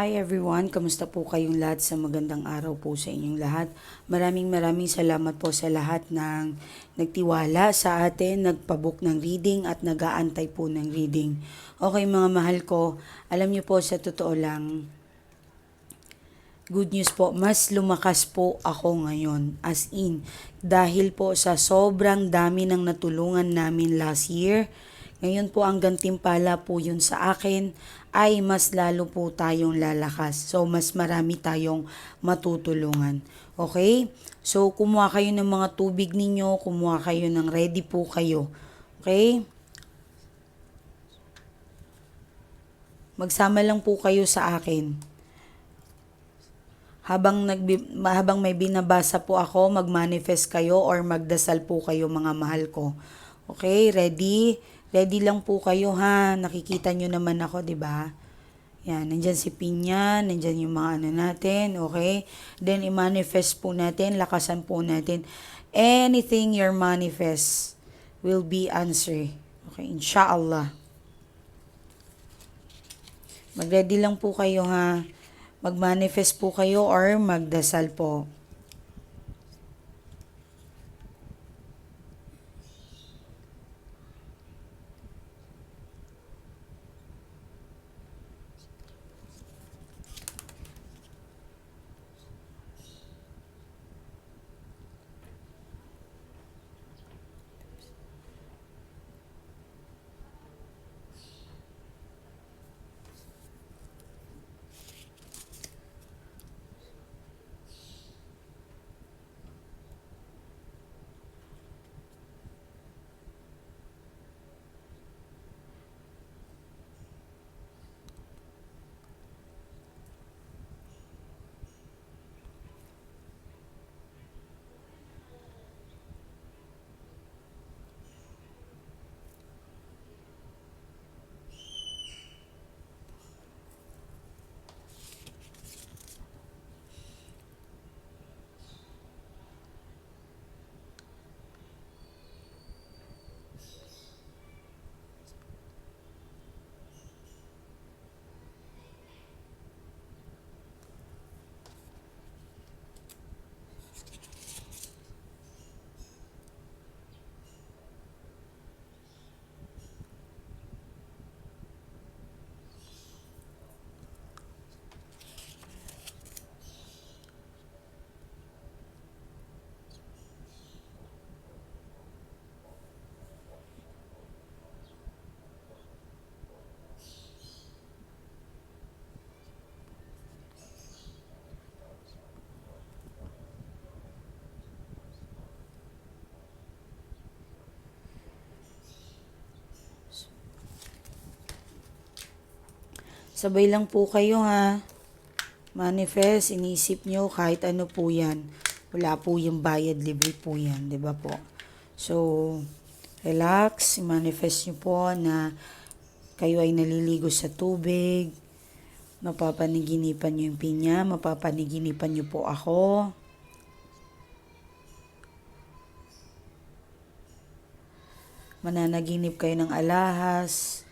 Hi everyone, kamusta po kayong lahat sa magandang araw po sa inyong lahat. Maraming maraming salamat po sa lahat ng nagtiwala sa atin, nagpabook ng reading at nagaantay po ng reading. Okay mga mahal ko, alam niyo po sa totoo lang, good news po, mas lumakas po ako ngayon. As in, dahil po sa sobrang dami ng natulungan namin last year, ngayon po ang gantimpala po yun sa akin ay mas lalo po tayong lalakas. So, mas marami tayong matutulungan. Okay? So, kumuha kayo ng mga tubig ninyo, kumuha kayo ng ready po kayo. Okay? Magsama lang po kayo sa akin habang nagbi, habang may binabasa po ako, mag-manifest kayo or magdasal po kayo mga mahal ko. Okay, ready? Ready lang po kayo ha. Nakikita nyo naman ako, 'di ba? Yan, nandyan si Pinya, nandyan yung mga ano natin, okay? Then, i-manifest po natin, lakasan po natin. Anything your manifest will be answered. Okay, inshallah. Mag-ready lang po kayo ha. Mag-manifest po kayo or magdasal po. Sabay lang po kayo ha. Manifest, inisip nyo kahit ano po yan. Wala po yung bayad, libre po yan, ba po? So, relax, manifest nyo po na kayo ay naliligo sa tubig, mapapaniginipan nyo yung pinya, mapapaniginipan nyo po ako. Mananaginip kayo ng alahas.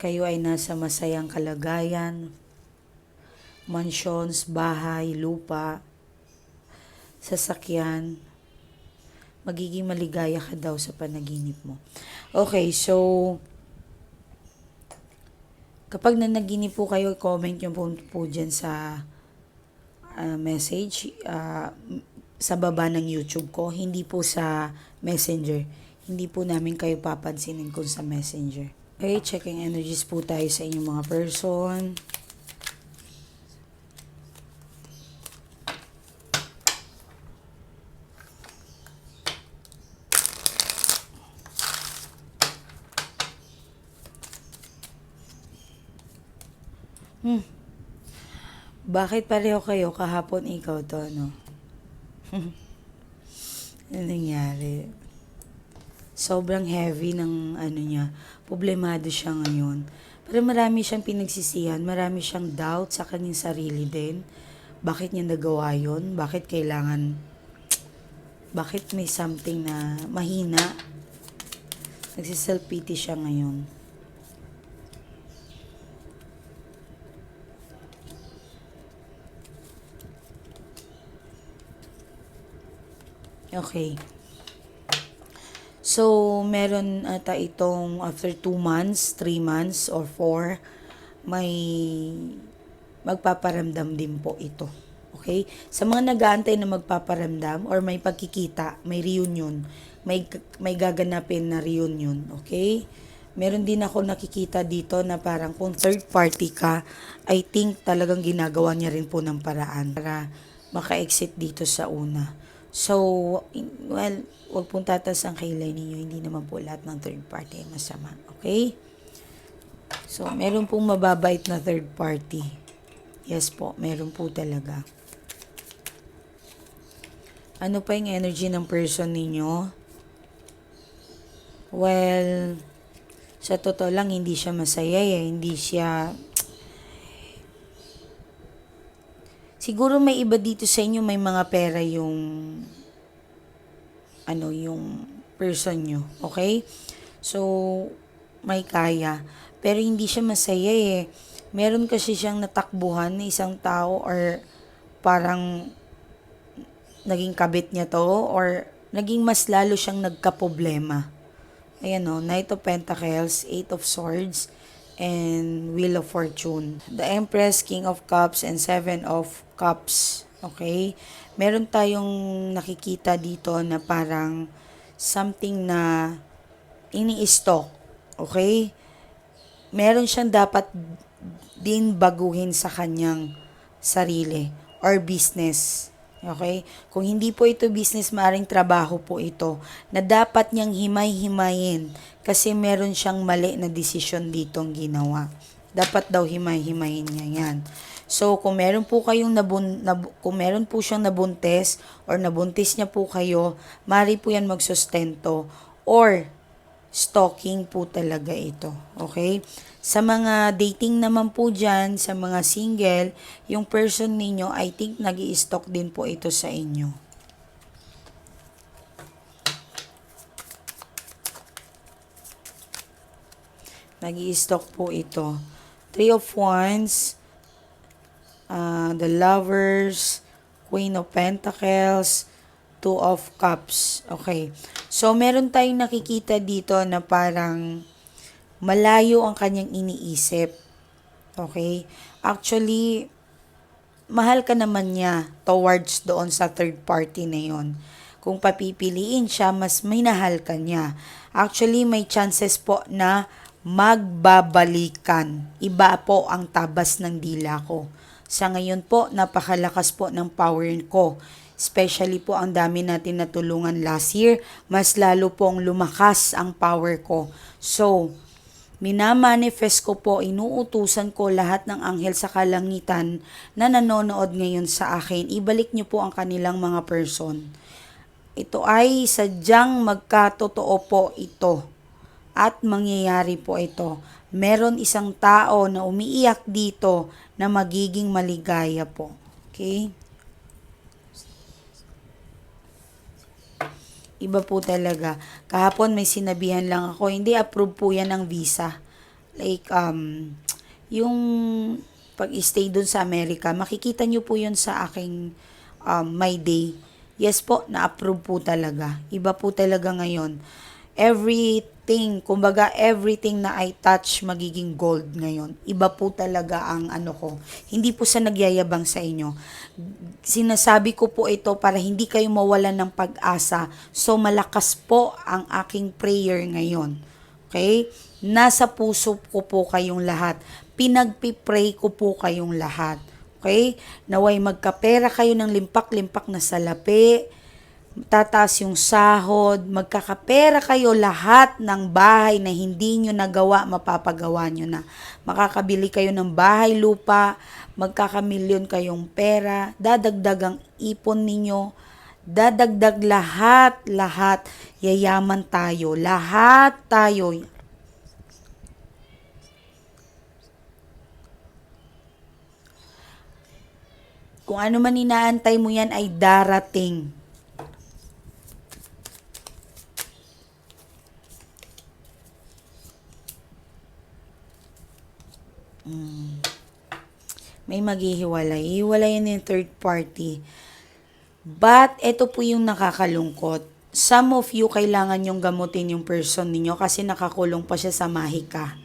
Kayo ay nasa masayang kalagayan, mansions, bahay, lupa, sasakyan, magiging maligaya ka daw sa panaginip mo. Okay, so, kapag nanaginip po kayo, comment nyo po, po dyan sa uh, message, uh, sa baba ng YouTube ko, hindi po sa messenger. Hindi po namin kayo papansinin kung sa messenger. Okay, checking energies po tayo sa inyong mga person. Hmm. Bakit pareho kayo kahapon ikaw to, no? ano nangyari? sobrang heavy ng ano niya. Problemado siya ngayon. Pero marami siyang pinagsisihan, marami siyang doubt sa kanyang sarili din. Bakit niya nagawa yon? Bakit kailangan, bakit may something na mahina? Nagsiself-pity siya ngayon. Okay. So, meron ata itong after 2 months, 3 months, or 4, may magpaparamdam din po ito. Okay? Sa mga nag-aantay na magpaparamdam or may pagkikita, may reunion, may, may gaganapin na reunion. Okay? Meron din ako nakikita dito na parang kung third party ka, I think talagang ginagawa niya rin po ng paraan para maka-exit dito sa una. So, well, wag pong tatas ang kilay ninyo. Hindi naman po ng third party masama. Okay? So, meron pong mababait na third party. Yes po, meron po talaga. Ano pa yung energy ng person ninyo? Well, sa totoo lang, hindi siya masaya eh. Hindi siya... Siguro may iba dito sa inyo, may mga pera yung... Ano, yung person nyo. Okay? So, may kaya. Pero hindi siya masaya eh. Meron kasi siyang natakbuhan na isang tao or parang naging kabit niya to or naging mas lalo siyang nagkaproblema. Ayan o, Knight of Pentacles, Eight of Swords, and Wheel of Fortune. The Empress, King of Cups, and Seven of Cups. Okay? Meron tayong nakikita dito na parang something na ini-stock. Okay? Meron siyang dapat din baguhin sa kanyang sarili or business. Okay? Kung hindi po ito business, maring trabaho po ito na dapat niyang himay-himayin kasi meron siyang mali na desisyon ditong ginawa. Dapat daw himay-himayin niya yan. So, kung meron po kayong nabun, nab, kung meron po siyang nabuntis or nabuntis niya po kayo, mari po yan magsustento or stalking po talaga ito. Okay? Sa mga dating naman po dyan, sa mga single, yung person ninyo, I think nag stalk din po ito sa inyo. nag stalk po ito. Three of Wands, uh, the Lovers, Queen of Pentacles, Two of Cups. Okay. So, meron tayong nakikita dito na parang malayo ang kanyang iniisip. Okay? Actually, mahal ka naman niya towards doon sa third party na yon. Kung papipiliin siya, mas minahal ka niya. Actually, may chances po na magbabalikan. Iba po ang tabas ng dila ko. Sa ngayon po, napakalakas po ng power ko. Especially po ang dami natin natulungan last year, mas lalo pong lumakas ang power ko. So, minamanifest ko po, inuutusan ko lahat ng anghel sa kalangitan na nanonood ngayon sa akin. Ibalik niyo po ang kanilang mga person. Ito ay sadyang magkatotoo po ito. At mangyayari po ito. Meron isang tao na umiiyak dito na magiging maligaya po. Okay? Iba po talaga. Kahapon may sinabihan lang ako, hindi approve po yan ng visa. Like, um, yung pag-stay dun sa Amerika, makikita nyo po yun sa aking um, My Day. Yes po, na-approve po talaga. Iba po talaga ngayon. Everything, kumbaga everything na I touch magiging gold ngayon. Iba po talaga ang ano ko. Hindi po sa nagyayabang sa inyo. Sinasabi ko po ito para hindi kayo mawalan ng pag-asa. So malakas po ang aking prayer ngayon. Okay? Nasa puso ko po kayong lahat. Pinagpipray ko po kayong lahat. Okay? Naway magkapera kayo ng limpak-limpak na salapi. Tataas yung sahod. Magkakapera kayo lahat ng bahay na hindi nyo nagawa, mapapagawa nyo na. Makakabili kayo ng bahay, lupa. Magkakamilyon kayong pera. Dadagdag ang ipon ninyo. Dadagdag lahat, lahat. Yayaman tayo. Lahat tayo. Kung ano man inaantay mo yan ay darating. Mm. May maghihiwalay. Hiwalay yan yung third party. But, ito po yung nakakalungkot. Some of you, kailangan yung gamutin yung person ninyo kasi nakakulong pa siya sa mahika.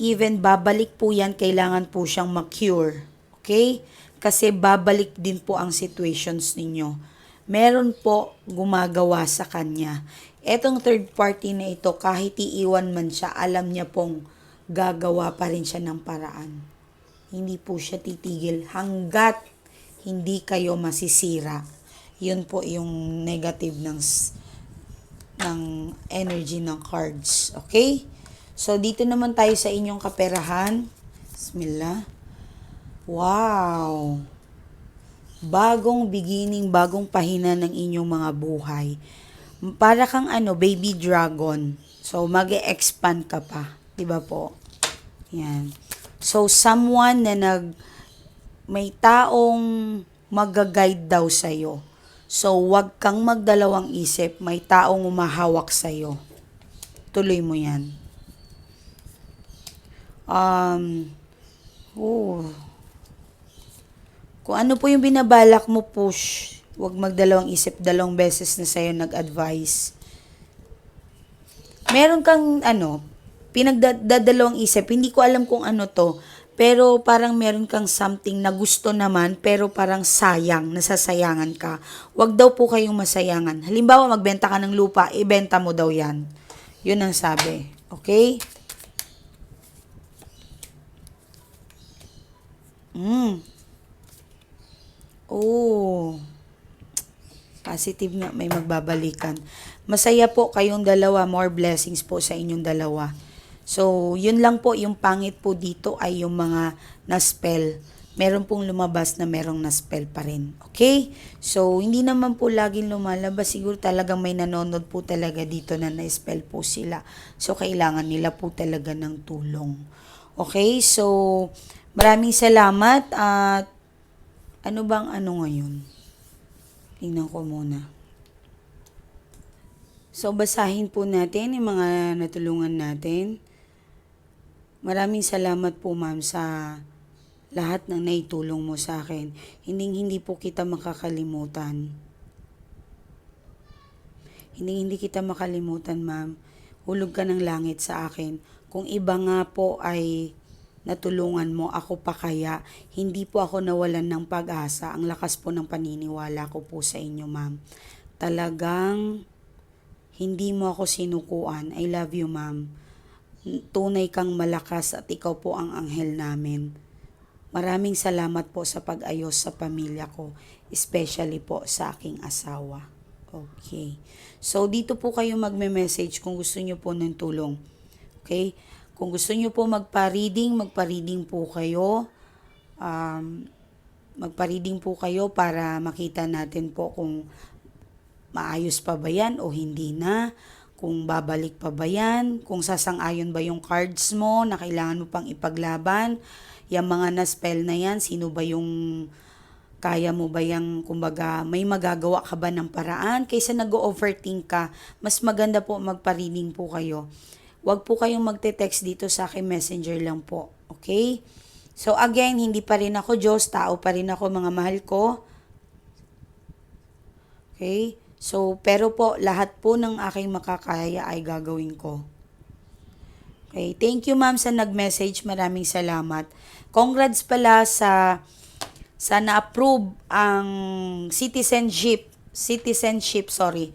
Even babalik po yan, kailangan po siyang ma-cure. Okay? Kasi babalik din po ang situations ninyo. Meron po gumagawa sa kanya. Etong third party na ito, kahit iiwan man siya, alam niya pong gagawa pa rin siya ng paraan. Hindi po siya titigil hanggat hindi kayo masisira. Yun po yung negative ng ng energy ng cards. Okay? So, dito naman tayo sa inyong kaperahan. Bismillah. Wow! Bagong beginning, bagong pahina ng inyong mga buhay. Para kang ano, baby dragon. So, mag expand ka pa. 'Di ba po? Yan. So, someone na nag, may taong mag-guide daw sa'yo. So, wag kang magdalawang isip, may taong umahawak sa'yo. Tuloy mo yan. Um, oh. Kung ano po yung binabalak mo, push. Huwag magdalawang isip, dalawang beses na sa'yo nag-advise. Meron kang, ano, pinagdadalawang isip. Hindi ko alam kung ano to. Pero parang meron kang something na gusto naman, pero parang sayang, nasasayangan ka. Huwag daw po kayong masayangan. Halimbawa, magbenta ka ng lupa, ibenta mo daw yan. Yun ang sabi. Okay? Mm. Oh. Positive nga, may magbabalikan. Masaya po kayong dalawa. More blessings po sa inyong dalawa. So, yun lang po, yung pangit po dito ay yung mga na-spell. Meron pong lumabas na merong na-spell pa rin. Okay? So, hindi naman po laging lumalabas. Siguro talagang may nanonood po talaga dito na na-spell po sila. So, kailangan nila po talaga ng tulong. Okay? So, maraming salamat at ano bang ano ngayon? Tingnan ko muna. So, basahin po natin yung mga natulungan natin. Maraming salamat po ma'am sa lahat ng naitulong mo sa akin. Hindi hindi po kita makakalimutan. Hindi hindi kita makalimutan ma'am. Hulog ka ng langit sa akin. Kung iba nga po ay natulungan mo, ako pa kaya, hindi po ako nawalan ng pag-asa. Ang lakas po ng paniniwala ko po sa inyo ma'am. Talagang hindi mo ako sinukuan. I love you ma'am tunay kang malakas at ikaw po ang anghel namin. Maraming salamat po sa pag-ayos sa pamilya ko, especially po sa aking asawa. Okay. So, dito po kayo magme-message kung gusto nyo po ng tulong. Okay? Kung gusto nyo po magpa-reading, magpa-reading po kayo. Um, magpa-reading po kayo para makita natin po kung maayos pa ba yan o hindi na kung babalik pa ba yan, kung sasang-ayon ba yung cards mo na kailangan mo pang ipaglaban, yung mga na-spell na yan, sino ba yung kaya mo ba yung, kumbaga, may magagawa ka ba ng paraan? Kaysa nag-overthink ka, mas maganda po magpa-reading po kayo. Huwag po kayong magte-text dito sa akin, messenger lang po. Okay? So again, hindi pa rin ako Diyos, tao pa rin ako mga mahal ko. Okay? So, pero po, lahat po ng aking makakaya ay gagawin ko. Okay, thank you ma'am sa nag-message. Maraming salamat. Congrats pala sa sa na-approve ang citizenship, citizenship, sorry.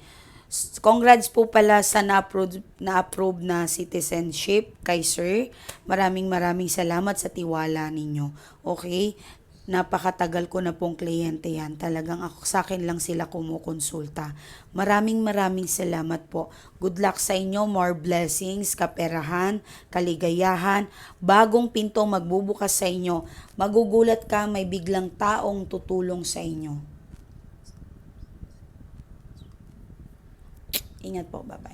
Congrats po pala sa na-approve, na-approve na citizenship kay sir. Maraming maraming salamat sa tiwala ninyo. Okay? Napakatagal ko na pong kliyente yan. Talagang ako sa akin lang sila kumukonsulta. Maraming maraming salamat po. Good luck sa inyo, more blessings, kaperahan, kaligayahan, bagong pinto magbubukas sa inyo. Magugulat ka, may biglang taong tutulong sa inyo. Ingat po, bye-bye.